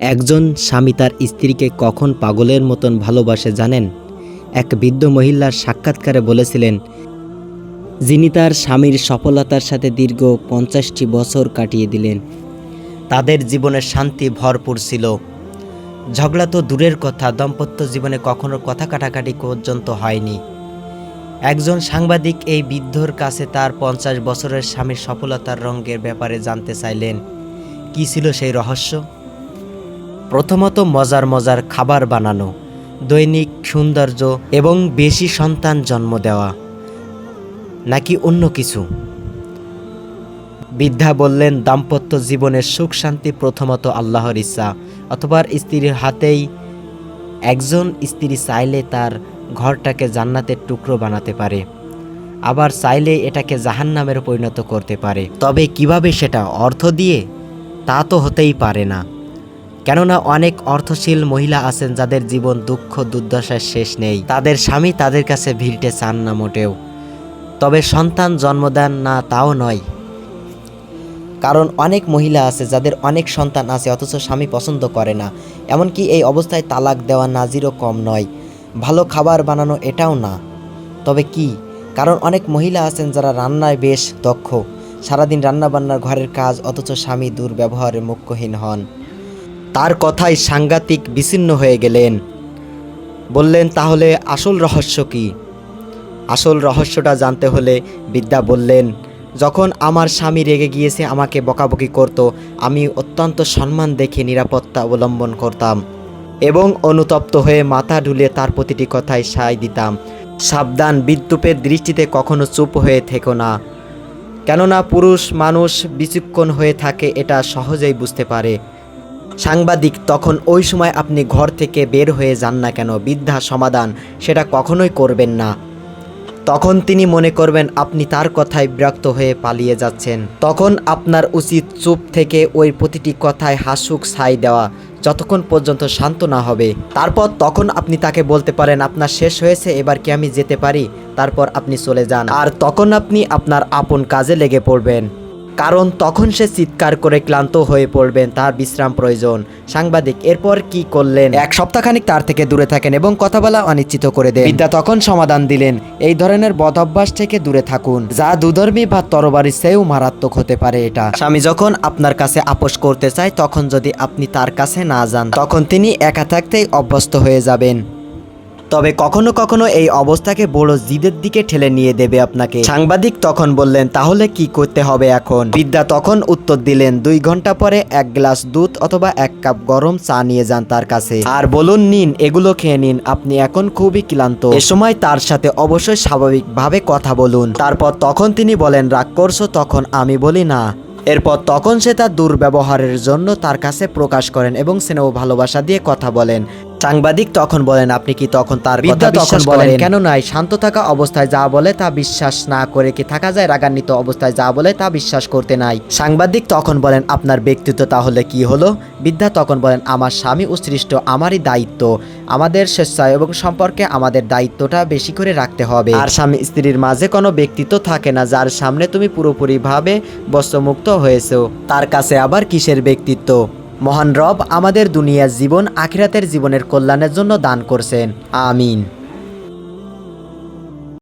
একজন স্বামী তার স্ত্রীকে কখন পাগলের মতন ভালোবাসে জানেন? এক বৃদ্ধ মহিলার সাক্ষাৎকারে বলেছিলেন, যিনি তার স্বামীর সফলতার সাথে দীর্ঘ পঞ্চাশটি বছর কাটিয়ে দিলেন। তাদের জীবনে শান্তি ভরপুর ছিল। ঝগড়া তো দূরের কথা, দাম্পত্য জীবনে কখনো কথা কাটাকাটি পর্যন্ত হয়নি। একজন সাংবাদিক এই বৃদ্ধর কাছে তার পঞ্চাশ বছরের স্বামীর সফলতার রঙ্গের ব্যাপারে জানতে চাইলেন। কি ছিল সেই রহস্য? প্রথমত মজার মজার খাবার বানানো, দৈনিক সৌন্দর্য এবং বেশি সন্তান জন্ম দেওয়া, নাকি অন্য কিছু? বৃদ্ধা বললেন, দাম্পত্য জীবনের সুখ শান্তি প্রথমত আল্লাহর ইচ্ছা, অথবা স্ত্রীর হাতেই একজন স্ত্রী চাইলে তার ঘরটাকে জান্নাতের টুকরো বানাতে পারে, আবার চাইলে এটাকে জাহান্নামের পরিণত করতে পারে। তবে কীভাবে সেটা অর্থ দিয়ে? তা তো হতেই পারে না। কেননা অনেক অর্থশীল মহিলা আছেন যাদের জীবন দুঃখ, দুর্দশার শেষ নেই। তাদের স্বামী তাদের কাছে ভিড়তে চান না মোটেও। তবে সন্তান জন্ম দেন না, তাও নয়। কারণ অনেক মহিলা আছে যাদের অনেক সন্তান আছে, অথচ স্বামী পছন্দ করে না। এমনকি এই অবস্থায় তালাক দেওয়া নাজিরও কম নয়। ভালো খাবার বানানো এটাও না। তবে কি? কারণ অনেক মহিলা আছেন যারা রান্নায় বেশ দক্ষ। সারাদিন রান্নাবান্নার ঘরের কাজ, অথচ স্বামী দুর্ব্যবহারে মুখ্যহীন হন। তার কথায় সাংঘাতিক বিচ্ছিন্ন হয়ে গেলেন। বললেন, তাহলে আসল রহস্য কি? আসল রহস্যটা জানতে হলে বিদ্যা বললেন, যখন আমার স্বামী রেগে গিয়েছে, আমাকে বকাবকি করত, আমি অত্যন্ত সম্মান দেখে নিরাপত্তা অবলম্বন করতাম এবং অনুতপ্ত হয়ে মাথা ঢুলে তার প্রতিটি কথায় সায় দিতাম। সাবধান, বিদ্যুপের দৃষ্টিতে কখনো চুপ হয়ে থেকো না। কেননা পুরুষ মানুষ বিচক্ষণ হয়ে থাকে, এটা সহজেই বুঝতে পারে। সাংবাদিক, তখন ওই সময় আপনি ঘর থেকে বের হয়ে যান না কেন? বৃদ্ধা সমাধান, সেটা কখনোই করবেন না। তখন তিনি মনে করবেন, আপনি তার কথায় বিরক্ত হয়ে পালিয়ে যাচ্ছেন। তখন আপনার উচিত চুপ থেকে ওই প্রতিটি কথায় হাসুক, ছাই দেওয়া, যতক্ষণ পর্যন্ত শান্ত না হবে। তারপর তখন আপনি তাকে বলতে পারেন, আপনার শেষ হয়েছে, এবার কি আমি যেতে পারি? তারপর আপনি চলে যান। আর তখন আপনি আপনার আপন কাজে লেগে পড়বেন। কারণ তখন সে চিৎকার করে ক্লান্ত হয়ে পড়বেন তার বিশ্রাম প্রয়োজন। সাংবাদিক এরপর কি করলেন? এক সপ্তাহখানিক তার থেকে দূরে থাকেন এবং কথা বলা অনিশ্চিত করে দেন। বিদ্যা তখন সমাধান দিলেন এই ধরনের বদভ্যাস থেকে দূরে থাকুন যা দুধর্মী বা তরবারির চেয়েও মারাত্মক হতে পারে এটা। স্বামী যখন আপনার কাছে আপোষ করতে চায় তখন যদি আপনি তার কাছে না যান তখন তিনি একা থাকতেই অভ্যস্ত হয়ে যাবেন। তবে কখনো কখনো এই অবস্থাকে বড় জিদের দিকে ঠেলে নিয়ে দেবে আপনাকে। সাংবাদিক তখন বললেন, তাহলে কি করতে হবে এখন? বিদ্যা তখন উত্তর দিলেন, দুই ঘণ্টা পরে এক গ্লাস দুধ অথবা এক কাপ গরম চা নিয়ে যান তার কাছে। আর বলুন, নিন, এগুলো খেয়ে নিন, আপনি এখন খুবই ক্লান্ত। এ সময় তার সাথে অবশ্যই স্বাভাবিকভাবে কথা বলুন। তারপর তখন তিনি বলেন, রাগ করছ তখন, আমি বলি না। এরপর তখন সে তার দুর্ব্যবহারের জন্য তার কাছে প্রকাশ করেন এবং স্নেহ ভালোবাসা দিয়ে কথা বলেন। সাংবাদিক তখন বলেন আপনি কি তখন তার কথা তখন বলেন কেন নয় শান্ত থাকা অবস্থায় যা বলে তা বিশ্বাস না করে কি থাকা যায়? রাগান্বিত অবস্থায় যা বলে তা বিশ্বাস করতে নাই। সাংবাদিক তখন বলেন আপনার ব্যক্তিত্ব তাহলে কি হলো? বিদ্যা তখন বলেন আমার স্বামী উৎসৃষ্ট আমারই দায়িত্ব। আমাদের স্বেচ্ছায় এবং সম্পর্কে আমাদের দায়িত্বটা বেশি করে রাখতে হবে। আর স্বামী স্ত্রীর মাঝে কোনো ব্যক্তিত্ব থাকে না যার সামনে তুমি পুরোপুরিভাবে বস্ত্রমুক্ত হয়েছো। তার কাছে আবার কিসের ব্যক্তিত্ব? মহান রব আমাদের দুনিয়ার জীবন আখিরাতের জীবনের কল্যাণের জন্য দান করছেন। আমিন।